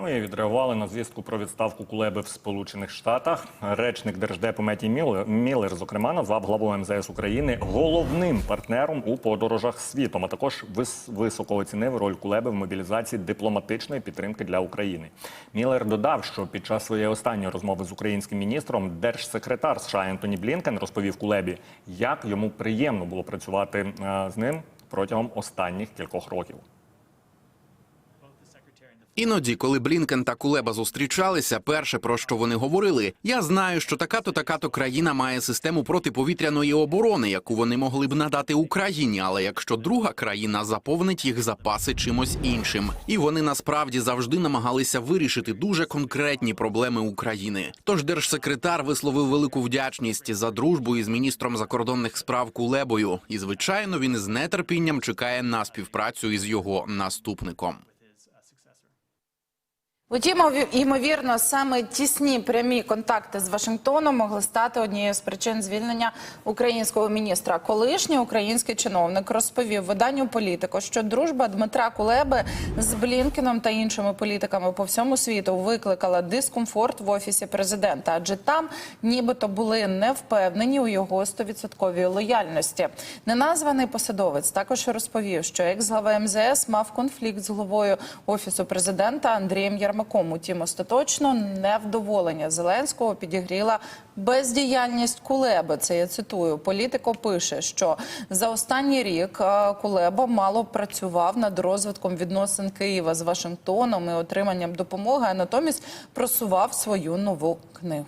Ну і відреагували на звістку про відставку Кулеби в Сполучених Штатах. Речник держдепу Меті Міллер, зокрема, назвав главу МЗС України головним партнером у подорожах світом. А також вис- високо оцінив роль Кулеби в мобілізації дипломатичної підтримки для України. Міллер додав, що під час своєї останньої розмови з українським міністром держсекретар США Ентоні Блінкен розповів Кулебі, як йому приємно було працювати е, з ним протягом останніх кількох років. Іноді, коли Блінкен та Кулеба зустрічалися, перше про що вони говорили: я знаю, що така-то така-то країна має систему протиповітряної оборони, яку вони могли б надати Україні. Але якщо друга країна заповнить їх запаси чимось іншим, і вони насправді завжди намагалися вирішити дуже конкретні проблеми України. Тож держсекретар висловив велику вдячність за дружбу із міністром закордонних справ Кулебою, і звичайно, він з нетерпінням чекає на співпрацю із його наступником. Утім, ймовірно, саме тісні прямі контакти з Вашингтоном могли стати однією з причин звільнення українського міністра. Колишній український чиновник розповів виданню політико, що дружба Дмитра Кулеби з Блінкеном та іншими політиками по всьому світу викликала дискомфорт в офісі президента, адже там нібито були не впевнені у його 100% лояльності. Неназваний посадовець також розповів, що екс-глава МЗС мав конфлікт з головою офісу президента Андрієм Єрмаком. Утім, остаточно невдоволення Зеленського підігріла бездіяльність Кулеби. Це я цитую. Політико пише, що за останній рік е, Кулеба мало працював над розвитком відносин Києва з Вашингтоном і отриманням допомоги, а натомість просував свою нову книгу.